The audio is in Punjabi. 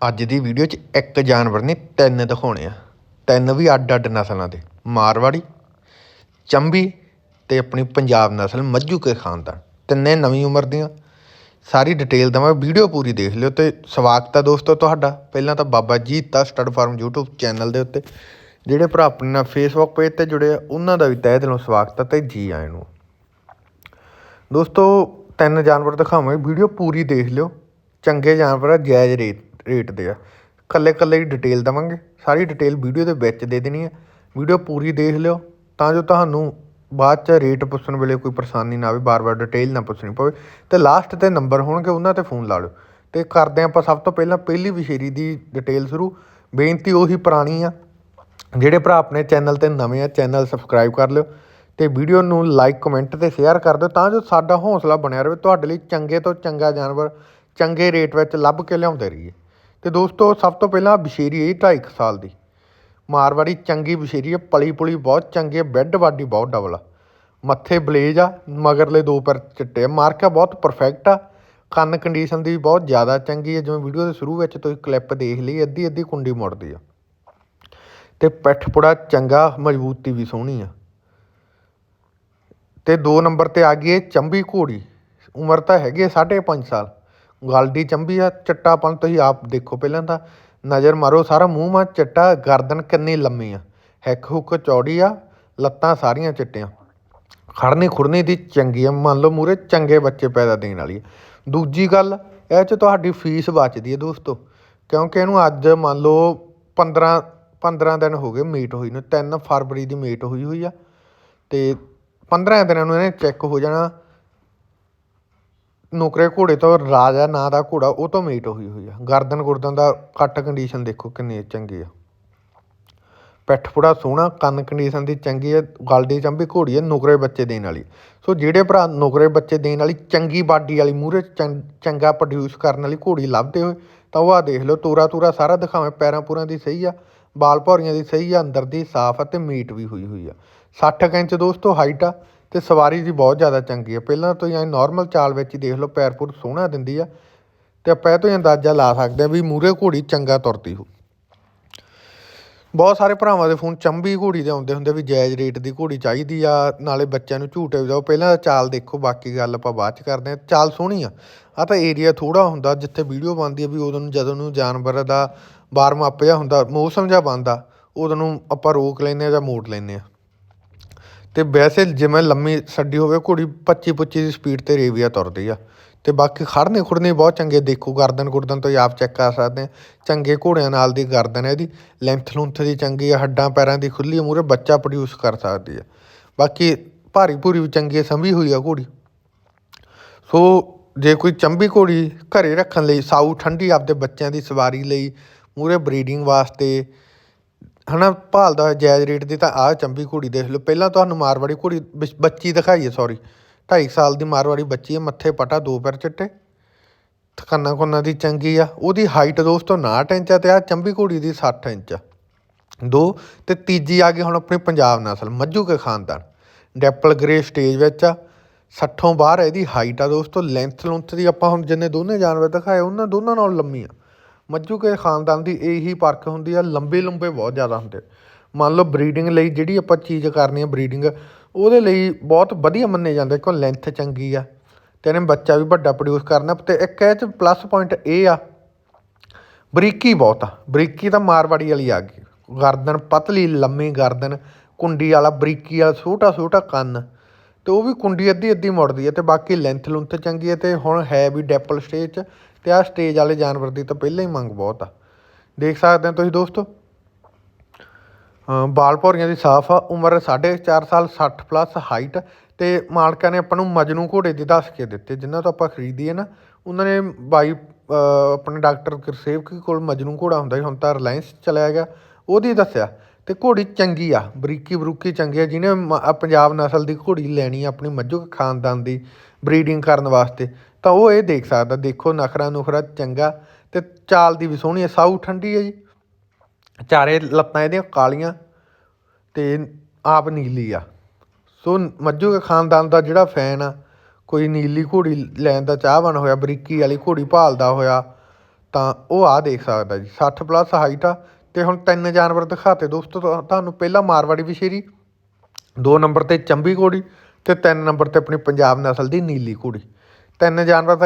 ਅੱਜ ਦੀ ਵੀਡੀਓ 'ਚ ਇੱਕ ਜਾਨਵਰ ਨੇ ਤਿੰਨ ਦਿਖਾਉਣੇ ਆ। ਤਿੰਨ ਵੀ ਅੱਡ ਅੱਡ ਨਸਲਾਂ ਦੇ। ਮਾਰਵਾੜੀ, ਚੰਬੀ ਤੇ ਆਪਣੀ ਪੰਜਾਬ ਨਸਲ ਮੱਝੂ ਕੇ ਖਾਨਦਾਨ। ਤਿੰਨੇ ਨਵੀਂ ਉਮਰ ਦੀਆਂ। ਸਾਰੀ ਡਿਟੇਲ ਦਵਾਂ, ਵੀਡੀਓ ਪੂਰੀ ਦੇਖ ਲਿਓ ਤੇ ਸਵਾਗਤ ਹੈ ਦੋਸਤੋ ਤੁਹਾਡਾ। ਪਹਿਲਾਂ ਤਾਂ ਬਾਬਾ ਜੀ ਦਾ ਸਟੱਡ ਫਾਰਮ YouTube ਚੈਨਲ ਦੇ ਉੱਤੇ। ਜਿਹੜੇ ਭਰਾ ਆਪਣੇ ਨਾਲ ਫੇਸਬੁੱਕ ਪੇਜ ਤੇ ਜੁੜੇ ਆ, ਉਹਨਾਂ ਦਾ ਵੀ ਤਹਿ ਦਿਲੋਂ ਸਵਾਗਤ ਹੈ ਤੇ ਜੀ ਆਇਆਂ ਨੂੰ। ਦੋਸਤੋ, ਤਿੰਨ ਜਾਨਵਰ ਦਿਖਾਵਾਂਗੇ। ਵੀਡੀਓ ਪੂਰੀ ਦੇਖ ਲਿਓ। ਚੰਗੇ ਜਾਨਵਰ ਆ, ਜਾਇਜ਼ ਰੇਟ ਰੇਟ ਦੇ ਆ। ਕੱਲੇ ਕੱਲੇ ਦੀ ਡਿਟੇਲ ਦਵਾਂਗੇ। ਸਾਰੀ ਡਿਟੇਲ ਵੀਡੀਓ ਦੇ ਵਿੱਚ ਦੇ ਦੇਣੀ ਹੈ ਵੀਡੀਓ ਪੂਰੀ ਦੇਖ ਲਿਓ, ਤਾਂ ਜੋ ਤੁਹਾਨੂੰ ਬਾਅਦ ਚ ਰੇਟ ਪੁੱਛਣ ਵੇਲੇ ਕੋਈ ਪਰੇਸ਼ਾਨੀ ਨਾ ਆਵੇ, ਬਾਰ-ਬਾਰ ਡਿਟੇਲ ਨਾ ਪੁੱਛਣੀ ਪਵੇ। ਤੇ ਲਾਸਟ ਤੇ ਨੰਬਰ ਹੋਣਗੇ, ਉਹਨਾਂ ਤੇ ਫੋਨ ਲਾ ਲਿਓ। ਤੇ ਕਰਦੇ ਹਾਂ ਆਪਾਂ ਸਭ ਤੋਂ ਪਹਿਲਾਂ ਪਹਿਲੀ ਵਿਸ਼ੇਰੀ ਦੀ ਡਿਟੇਲ ਸ਼ੁਰੂ। ਬੇਨਤੀ ਉਹੀ ਪੁਰਾਣੀ ਆ, ਜਿਹੜੇ ਭਰਾ ਆਪਣੇ ਚੈਨਲ ਤੇ ਨਵੇਂ ਆ ਚੈਨਲ ਸਬਸਕ੍ਰਾਈਬ ਕਰ ਲਿਓ। ਤੇ ਵੀਡੀਓ ਨੂੰ ਲਾਈਕ ਕਮੈਂਟ ਤੇ ਸ਼ੇਅਰ ਕਰ ਦਿਓ, ਤਾਂ ਜੋ ਸਾਡਾ ਹੌਸਲਾ ਬਣਿਆ ਰਹੇ। ਤੁਹਾਡੇ ਲਈ ਚੰਗੇ ਤੋਂ ਚੰਗਾ ਜਾਨਵਰ, ਚੰਗੇ ਰੇਟ ਵਿੱਚ ਲੱਭ ਕੇ ਲਿਆਉਂਦੇ ਰਹੀਏ। ਤੇ ਦੋਸਤੋ, ਸਭ ਤੋਂ ਪਹਿਲਾਂ ਬਸ਼ੇਰੀ ਹੈ 2.5 ਸਾਲ ਦੀ। ਮਾਰਵਾੜੀ ਚੰਗੀ ਬਸ਼ੇਰੀ ਹੈ ਪਲੀ ਪੁਲੀ ਬਹੁਤ ਚੰਗੀ ਹੈ ਬੈੱਡ ਬਾਡੀ ਬਹੁਤ ਡਬਲ ਆ। ਮੱਥੇ ਬਲੇਜ ਆ, ਮਗਰਲੇ ਦੋ ਪਰ ਚਿੱਟੇ ਆ। ਮਾਰਕਾ ਬਹੁਤ ਪਰਫੈਕਟ ਆ। ਕੰਨ ਕੰਡੀਸ਼ਨ ਦੀ ਬਹੁਤ ਜ਼ਿਆਦਾ ਚੰਗੀ ਹੈ ਜਿਵੇਂ ਵੀਡੀਓ ਦੇ ਸ਼ੁਰੂ ਵਿੱਚ ਤੁਸੀਂ ਕਲਿੱਪ ਦੇਖ ਲਈ, ਅੱਧੀ ਅੱਧੀ ਕੁੰਡੀ ਮੁੜਦੀ ਆ। ਤੇ ਪਿੱਠ ਪੁੜਾ ਚੰਗਾ, ਮਜ਼ਬੂਤੀ ਵੀ ਸੋਹਣੀ ਆ। ਤੇ 2 ਨੰਬਰ ਤੇ ਆ ਗਈ ਹੈ ਚੰਬੀ ਘੋੜੀ। ਉਮਰ ਤਾਂ ਹੈਗੀ ਹੈ 5.5 ਸਾਲ। ਗਲ ਚੰਬੀ ਆ ਚਿੱਟਾਪਨ ਤੁਸੀਂ ਆਪ ਦੇਖੋ ਪਹਿਲਾਂ ਤਾਂ। ਨਜ਼ਰ ਮਾਰੋ, ਸਾਰਾ ਮੂੰਹ ਮਾ ਚਿੱਟਾ, ਗਰਦਨ ਕਿੰਨੀ ਲੰਮੀ ਆ। ਹਿੱਕ ਹੁੱਕ ਚੌੜੀ ਆ, ਲੱਤਾਂ ਸਾਰੀਆਂ ਚਿੱਟੀਆਂ। ਖੜਨੀ ਖੁਰਨੀ ਦੀ ਚੰਗੀ ਆ, ਮੰਨ ਲਓ ਮੂਰੇ ਚੰਗੇ ਬੱਚੇ ਪੈਦਾ ਦੇਣ ਵਾਲੀ ਆ। ਦੂਜੀ ਗੱਲ, ਇਹ ਚ ਤੁਹਾਡੀ ਫੀਸ ਬਚਦੀ ਹੈ ਦੋਸਤੋ। ਕਿਉਂਕਿ ਇਹਨੂੰ ਅੱਜ ਮੰਨ ਲਓ 15 15 ਦਿਨ ਹੋ ਗਏ ਮੀਟ ਹੋਈ ਨੂੰ 3 ਫਰਵਰੀ ਦੀ ਮੀਟ ਹੋਈ ਹੋਈ ਆ। ਤੇ 15 ਦਿਨਾਂ ਨੂੰ ਇਹਨੇ ਚੈੱਕ ਹੋ ਜਾਣਾ ਨੁਕਰੇ ਘੋੜੇ ਤੋਂ ਰਾਜਾ, ਨਾਂ ਦਾ ਘੋੜਾ, ਉਹ ਤੋਂ ਮੀਟ ਹੋਈ ਹੋਈ ਆ। ਗਰਦਨ ਗੁਰਦਨ ਦਾ ਕੱਟ ਕੰਡੀਸ਼ਨ ਦੇਖੋ ਕਿੰਨੀ ਚੰਗੀ ਆ। ਪਿੱਠ ਫੁੜਾ ਸੋਹਣਾ, ਕੰਨ ਕੰਡੀਸ਼ਨ ਦੀ ਚੰਗੀ ਹੈ ਗਲ ਦੀ ਚੰਬੀ ਘੋੜੀ ਹੈ ਨੁਕਰੇ ਬੱਚੇ ਦੇਣ ਵਾਲੀ। ਸੋ ਜਿਹੜੇ ਭਰਾ ਨੁਕਰੇ ਬੱਚੇ ਦੇਣ ਵਾਲੀ, ਚੰਗੀ ਬਾਡੀ ਵਾਲੀ ਮੂਰੇ ਚੰਗਾ ਪ੍ਰੋਡਿਊਸ ਕਰਨ ਵਾਲੀ ਘੋੜੀ ਲੱਭਦੇ ਹੋਏ, ਤਾਂ ਉਹ ਆ ਦੇਖ ਲਓ, ਤੋਰਾ ਤੋਰਾ ਸਾਰਾ ਦਿਖਾਵੇਂ, ਪੈਰਾਂ ਪੂਰਾਂ ਦੀ ਸਹੀ ਆ, ਬਾਲ ਭੌਰੀਆਂ ਦੀ ਸਹੀ ਆ, ਅੰਦਰ ਦੀ ਸਾਫ਼ ਆ ਤੇ ਮੀਟ ਵੀ ਹੋਈ ਹੋਈ ਆ। 60 ਕੁ ਇੰਚ ਦੋਸਤੋ ਹਾਈਟ ਆ ਤੇ ਸਵਾਰੀ ਦੀ ਬਹੁਤ ਜ਼ਿਆਦਾ ਚੰਗੀ ਆ। ਪਹਿਲਾਂ ਤੋਂ ਹੀ ਐ ਨਾਰਮਲ ਚਾਲ ਵਿੱਚ ਹੀ ਦੇਖ ਲਓ, ਪੈਰ ਪੂਰ ਸੋਹਣਾ ਦਿੰਦੀ ਆ। ਤੇ ਆਪਾਂ ਇਹ ਤੋਂ ਹੀ ਅੰਦਾਜ਼ਾ ਲਾ ਸਕਦੇ ਆ ਵੀ ਮੂਰੇ ਘੋੜੀ ਚੰਗਾ ਤੁਰਦੀ ਹੋ ਬਹੁਤ ਸਾਰੇ ਭਰਾਵਾਂ ਦੇ ਫੋਨ ਚੰਬੀ ਘੋੜੀ ਦੇ ਆਉਂਦੇ ਹੁੰਦੇ ਵੀ ਜਾਇਜ਼ ਰੇਟ ਦੀ ਘੋੜੀ ਚਾਹੀਦੀ ਆ, ਨਾਲੇ ਬੱਚਿਆਂ ਨੂੰ ਝੂਟੇ ਵਜਾਓ। ਪਹਿਲਾਂ ਚਾਲ ਦੇਖੋ, ਬਾਕੀ ਗੱਲ ਆਪਾਂ ਬਾਅਦ ਚ ਕਰਦੇ ਆ। ਚਾਲ ਸੋਹਣੀ ਆ। ਆ ਤਾਂ ਏਰੀਆ ਥੋੜਾ ਹੁੰਦਾ, ਜਿੱਥੇ ਵੀਡੀਓ ਬਣਦੀ ਆ ਵੀ ਉਦੋਂ ਨੂੰ ਜਦੋਂ ਨੂੰ ਜਾਨਵਰ ਦਾ ਵਾਰਮ ਅਪ ਜਿਹਾ ਹੁੰਦਾ, ਮੌਸਮ ਜਿਹਾ ਬਣਦਾ, ਉਦੋਂ ਨੂੰ ਆਪਾਂ ਰੋਕ ਲੈਂਦੇ ਆ ਜਾਂ ਮੋੜ ਲੈਂਦੇ ਆ। ਤੇ ਵੈਸੇ ਜਿਵੇਂ ਲੰਮੀ ਛੱਡੀ ਹੋਵੇ, ਘੋੜੀ 25 25 ਦੀ ਸਪੀਡ ਤੇ ਰੇਵੀਆ ਤੁਰਦੀ ਆ। ਤੇ ਬਾਕੀ ਖੜਨੇ ਖੁੜਨੇ ਬਹੁਤ ਚੰਗੇ, ਦੇਖੋ ਗਰਦਨ ਗੁਰਦਨ ਤੋਂ ਹੀ ਆਪ ਚੈੱਕ ਕਰ ਸਕਦੇ ਆ। ਚੰਗੇ ਘੋੜਿਆਂ ਨਾਲ ਦੀ ਗਰਦਨ ਹੈ ਇਹਦੀ ਲੈਂਥ ਲੁੰਥ ਦੀ ਚੰਗੀ ਆ, ਹੱਡਾਂ ਪੈਰਾਂ ਦੀ ਖੁੱਲੀ ਮੂਰੇ ਬੱਚਾ ਪ੍ਰੋਡਿਊਸ ਕਰ ਸਕਦੀ ਆ। ਬਾਕੀ ਭਾਰੀ ਭੂਰੀ ਵੀ ਚੰਗੀ ਸੰਭੀ ਹੋਈ ਆ ਘੋੜੀ। ਸੋ ਜੇ ਕੋਈ ਚੰਬੀ ਘੋੜੀ ਘਰੇ ਰੱਖਣ ਲਈ, ਸਾਊ ਠੰਡੀ ਆਪਦੇ ਬੱਚਿਆਂ ਦੀ ਸਵਾਰੀ ਲਈ ਮੂਰੇ ਬਰੀਡਿੰਗ ਵਾਸਤੇ ਹਨਾ, ਭਾਲਦਾ ਹੋਇਆ ਜਾਇਜ਼ ਰੇਟ ਦੀ ਤਾਂ ਆਹ ਚੰਬੀ ਘੋੜੀ ਦੇਖ ਲਓ। ਪਹਿਲਾਂ ਤੁਹਾਨੂੰ ਮਾਰਵਾੜੀ ਘੋੜੀ ਬਿਸ- ਬੱਚੀ ਦਿਖਾਈ ਹੈ ਸੌਰੀ 2.5 ਸਾਲ ਦੀ ਮਾਰਵਾੜੀ ਬੱਚੀ ਹੈ, ਮੱਥੇ ਪਟਾ, ਦੋ ਪੈਰ ਚਿੱਟੇ। ਥਕਾਨਾ ਕੁੰਨਾਂ ਦੀ ਚੰਗੀ ਆ। ਉਹਦੀ ਹਾਈਟ ਦੋਸਤੋ 59 ਇੰਚ ਆ ਤੇ ਆਹ ਚੰਬੀ ਘੋੜੀ ਦੀ 60 ਇੰਚ ਆ। ਦੋ, ਤੇ ਤੀਜੀ ਆ ਗਈ ਹੁਣ ਆਪਣੀ ਪੰਜਾਬ ਨਸਲ, ਮੱਝੂ ਕੇ ਖਾਨਦਾਨ। ਡੈਪਲ ਗ੍ਰੇ ਸਟੇਜ ਵਿੱਚ ਆ। 60 ਬਾਹਰ ਇਹਦੀ ਹਾਈਟ ਆ ਦੋਸਤੋ ਲੈਂਥ ਲੁੰਥ ਦੀ ਆਪਾਂ ਹੁਣ ਜਿੰਨੇ ਦੋਨੇ ਜਾਨਵਰ ਦਿਖਾਏ, ਉਹਨਾਂ ਦੋਨਾਂ ਨਾਲ ਲੰਮੀ ਆ। ਮੱਝੂ ਕੇ ਖਾਨਦਾਨ ਦੀ ਇਹੀ ਪਰਖ ਹੁੰਦੀ ਆ, ਲੰਬੇ ਲੰਬੇ ਬਹੁਤ ਜ਼ਿਆਦਾ ਹੁੰਦੇ। ਮੰਨ ਲਓ ਬਰੀਡਿੰਗ ਲਈ ਜਿਹੜੀ ਆਪਾਂ ਚੀਜ਼ ਕਰਨੀ ਆ ਬਰੀਡਿੰਗ, ਉਹਦੇ ਲਈ ਬਹੁਤ ਵਧੀਆ ਮੰਨੇ ਜਾਂਦੇ, ਕਿਉਂ ਲੈਂਥ ਚੰਗੀ ਆ, ਤੇ ਇਹਨੇ ਬੱਚਾ ਵੀ ਵੱਡਾ ਪ੍ਰੋਡਿਊਸ ਕਰਨਾ, ਤੇ ਇੱਕ ਇਹ ਚ ਪਲੱਸ ਪੁਆਇੰਟ ਇਹ ਆ, ਬਰੀਕੀ ਬਹੁਤ ਆ, ਬਰੀਕੀ ਤਾਂ ਮਾਰਵਾੜੀ ਵਾਲੀ ਆ ਗਈ। ਗਰਦਨ ਪਤਲੀ, ਲੰਮੀ ਗਰਦਨ, ਕੁੰਡੀ ਵਾਲਾ ਬਰੀਕੀ ਵਾਲਾ ਛੋਟਾ ਛੋਟਾ ਕੰਨ, ਤੇ ਉਹ ਵੀ ਕੁੰਡੀ ਅੱਧੀ ਅੱਧੀ ਮੁੜਦੀ ਹੈ ਤੇ ਬਾਕੀ ਲੈਂਥ ਲੁੰਥ ਚੰਗੀ ਹੈ ਤੇ ਹੁਣ ਹੈ ਵੀ ਡੈਪਲ ਸਟੇਜ 'ਚ ਤੇ ਆਹ ਸਟੇਜ ਵਾਲੇ ਜਾਨਵਰ ਦੀ ਤਾਂ ਪਹਿਲਾਂ ਹੀ ਮੰਗ ਬਹੁਤ ਆ। ਦੇਖ ਸਕਦੇ ਹੋ ਤੁਸੀਂ ਦੋਸਤੋ? ਬਾਲ ਭੌਰੀਆਂ ਦੀ ਸਾਫ਼ ਆ, ਉਮਰ 4.5 ਸਾਲ 60 ਪਲੱਸ ਹਾਈਟ ਤੇ ਮਾਲਕਾਂ ਨੇ ਆਪਾਂ ਨੂੰ ਮਜਨੂ ਘੋੜੇ ਦੇ ਦੱਸ ਕੇ ਦਿੱਤੇ, ਜਿਨ੍ਹਾਂ ਤੋਂ ਆਪਾਂ ਖਰੀਦੀਏ ਨਾ, ਉਹਨਾਂ ਨੇ ਬਾਈ ਆਪਣੇ ਡਾਕਟਰ ਗੁਰਸੇਵਕ ਕੋਲ ਮਜਨੂ ਘੋੜਾ ਹੁੰਦਾ ਸੀ, ਹੁਣ ਤਾਂ ਰਿਲਾਇੰਸ ਚਲਿਆ ਗਿਆ, ਉਹਦੀ ਦੱਸਿਆ, ਤੇ ਘੋੜੀ ਚੰਗੀ ਆ, ਬਰੀਕੀ ਬਰੂਕੀ ਚੰਗੀ ਆ, ਜਿਹਨੇ ਮ- ਪੰਜਾਬ ਨਸਲ ਦੀ ਘੋੜੀ ਲੈਣੀ ਆ ਆਪਣੀ ਮੱਝੂ ਖਾਨਦਾਨ ਦੀ ਬਰੀਡਿੰਗ ਕਰਨ ਵਾਸਤੇ ਤਾਂ ਉਹ ਇਹ ਦੇਖ ਸਕਦਾ, ਦੇਖੋ ਨਖਰਾ ਨੁਖਰਾ ਚੰਗਾ ਤੇ ਚਾਲ ਦੀ ਵੀ ਸੋਹਣੀ ਆ ਸਾਊ ਠੰਡੀ ਹੈ ਜੀ। ਚਾਰੇ ਲੱਤਾਂ ਇਹਦੀਆਂ ਕਾਲੀਆਂ ਤੇ ਆਪ ਨੀਲੀ ਆ। ਸੋ ਮੱਝੂ ਕੇ ਖਾਨਦਾਨ ਦਾ ਜਿਹੜਾ ਫੈਨ ਆ, ਕੋਈ ਨੀਲੀ ਘੋੜੀ ਲੈਣ ਦਾ ਚਾਹਵਾਨ ਹੋਇਆ, ਬਰੀਕੀ ਵਾਲੀ ਘੋੜੀ ਭਾਲਦਾ ਹੋਇਆ, ਤਾਂ ਉਹ ਆ ਦੇਖ ਸਕਦਾ ਜੀ। 60 ਪਲੱਸ ਹਾਈਟ ਆ ਤੇ ਹੁਣ ਤਿੰਨ ਜਾਨਵਰ ਦਿਖਾਤੇ ਦੋਸਤੋ ਤੁਹਾਨੂੰ, ਪਹਿਲਾਂ ਮਾਰਵਾੜੀ ਵਿਸ਼ੇਰੀ, ਦੋ ਨੰਬਰ ਤੇ ਚੰਬੀ ਘੋੜੀ ਤੇ ਤਿੰਨ ਨੰਬਰ ਤੇ ਆਪਣੀ ਪੰਜਾਬ ਨਸਲ ਦੀ ਨੀਲੀ ਘੋੜੀ। ਤਿੰਨ ਜਾਨਵਰ